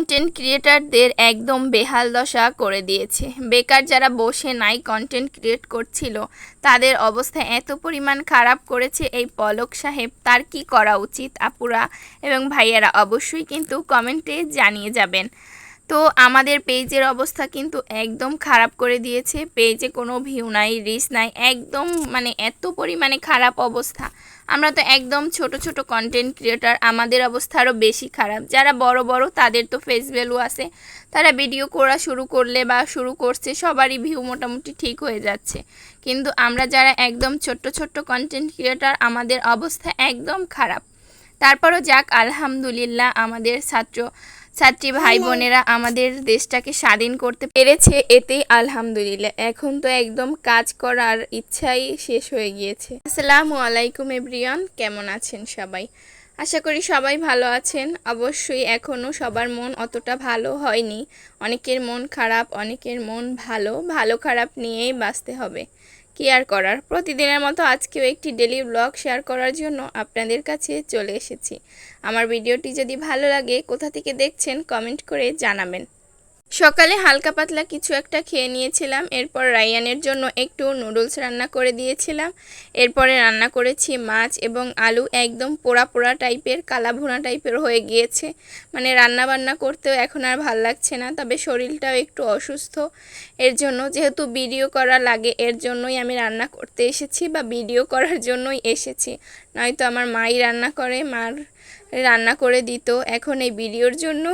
Content ক্রিয়েটারদের একদম বেহাল দশা করে দিয়েছে। বেকার যারা বসে নাই কন্টেন্ট ক্রিয়েট করছিল, তাদের অবস্থা এত পরিমাণ খারাপ করেছে এই পলক সাহেব, তার কি করা উচিত আপুরা? এবং ভাইয়ারা অবশ্যই কিন্তু কমেন্টে জানিয়ে যাবেন। তো আমাদের পেজের অবস্থা কিন্তু একদম খারাপ করে দিয়েছে। পেজে কোনো ভিউ নাই রিস নাই, একদম মানে এত পরিমাণে খারাপ অবস্থা। আমরা তো একদম ছোট ছোট কন্টেন্ট ক্রিয়েটার আমাদের অবস্থা আরও বেশি খারাপ। যারা বড় বড়, তাদের তো ফেস ভ্যালু আছে। তারা ভিডিও করা শুরু করলে বা শুরু করছে, সবারই ভিউ মোটামুটি ঠিক হয়ে যাচ্ছে। কিন্তু আমরা যারা একদম ছোট্ট ছোট্ট কন্টেন্ট ক্রিয়েটার আমাদের অবস্থা একদম খারাপ। তারপরও যাক, আলহামদুলিল্লাহ, আমাদের ছাত্র ছাত্রী ভাই বোনেরা আমাদের দেশটাকে স্বাধীন করতে পেরেছে এতেই আলহামদুলিল্লাহ। এখন তো একদম কাজ করার ইচ্ছাই শেষ হয়ে গিয়েছে। আসসালামু আলাইকুম এভরিয়ান কেমন আছেন সবাই? আশা করি সবাই ভালো আছেন। অবশ্যই এখনও সবার মন অতটা ভালো হয়নি। অনেকের মন খারাপ, অনেকের মন ভালো। ভালো খারাপ নিয়েই বাঁচতে হবে। কি আর করার। প্রতিদিনের মতো আজকেও একটি ডেলি ব্লগ শেয়ার করার জন্য আপনাদের কাছে চলে এসেছি। আমার ভিডিওটি যদি ভালো লাগে, কোথা থেকে দেখছেন কমেন্ট করে জানাবেন। সকালে হালকা পাতলা কিছু একটা খেয়ে নিয়েছিলাম, এরপর রায়ানের জন্য একটু নুডলস রান্না করে দিয়েছিলাম। এরপরে রান্না করেছি মাছ এবং আলু একদম পোড়া পোড়া টাইপের, কালা ভুনা টাইপের হয়ে গিয়েছে। মানে রান্না বান্না করতেও এখন আর ভালো লাগছে না, তবে শরীরটাও একটু অসুস্থ। এর জন্য যেহেতু ভিডিও করা লাগে, এর জন্যই আমি রান্না করতে এসেছি বা ভিডিও করার জন্যই এসেছি। নয়তো আমার মাই রান্না করে, মার রান্না করে দিত। এখন এই ভিডিওর জন্য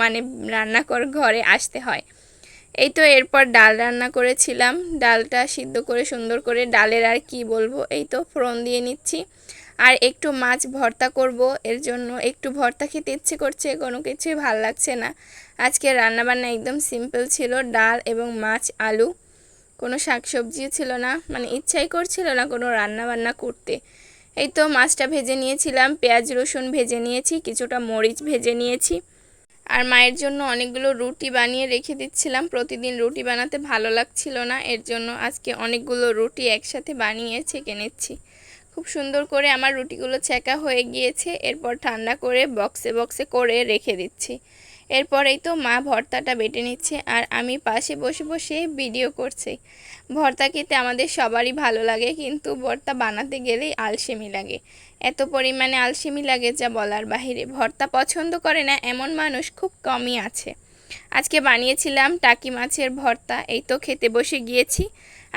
মানে রান্না কর, ঘরে আসতে হয়। এই তো এরপর ডাল রান্না করেছিলাম। ডালটা সিদ্ধ করে, সুন্দর করে ডালের আর কি বলব, এই তো ফোড়ন দিয়ে নিচ্ছি। আর একটু মাছ ভর্তা করব, এর জন্য একটু ভর্তা খেতে ইচ্ছে করছে, কোনো কিছুই ভালো লাগছে না। আজকে রান্নাবান্না একদম সিম্পল ছিল, ডাল এবং মাছ, আলু। কোনো শাকসবজিও ছিল না মানে ইচ্ছাই করছিল না কোনো রান্না বান্না করতে। এই তো মাছটা ভেজে নিয়েছিলাম, পেঁয়াজ, রসুন ভেজে নিয়েছি, কিছুটা মরিচ ভেজে নিয়েছি। আর মায়ের জন্য অনেকগুলো রুটি বানিয়ে রেখে দিচ্ছিলাম। প্রতিদিন রুটি বানাতে ভালো লাগছিল না, এর জন্য আজকে অনেকগুলো রুটি একসাথে বানিয়ে ছেঁকে নিচ্ছি। খুব সুন্দর করে আমার রুটিগুলো ছেঁকা হয়ে গিয়েছে, এরপর ঠান্ডা করে বক্সে বক্সে করে রেখে দিচ্ছি। এরপরেই তো মা ভর্তাটা বেটে নিচ্ছে আর আমি পাশে বসে বসে ভিডিও করছি। ভর্তা খেতে আমাদের সবারই ভালো লাগে, কিন্তু ভর্তা বানাতে গেলেই আলসেমি লাগে। এত পরিমাণে আলসেমি লাগে যা বলার বাহিরে। ভর্তা পছন্দ করে না এমন মানুষ খুব কমই আছে। আজকে বানিয়েছিলাম টাকি মাছের ভর্তা, এই তো খেতে বসে গিয়েছি।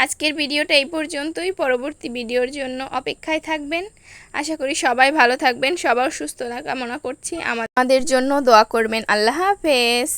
আজকের ভিডিওটা এই পর্যন্তই। পরবর্তী ভিডিওর জন্য অপেক্ষায় থাকবেন। আশা করি সবাই ভালো থাকবেন সবার সুস্থতা কামনা করছি। আমাদের জন্য দোয়া করবেন। আল্লাহ হাফেজ।